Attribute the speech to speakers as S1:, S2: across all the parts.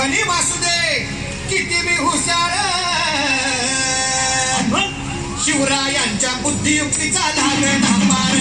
S1: गणी वासू दे किती बी हुशार. शिवरायांच्या बुद्धियुक्तीचा लागणा पार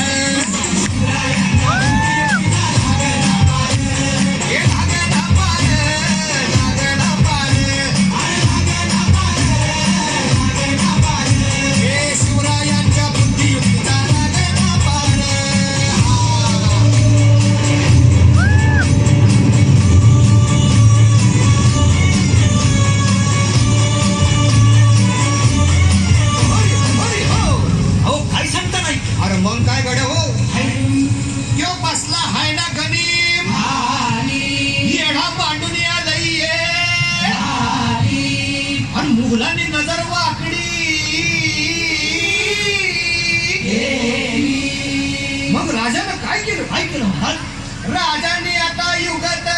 S1: मग काय गड हो? यो बसला हाय ना गणिम. येढा मांडून आलई ये. आणि मुघलांनी नजर वाकडी. मग राजानं काय केलं?
S2: काय केलं महाराज
S1: राजाने आता युगत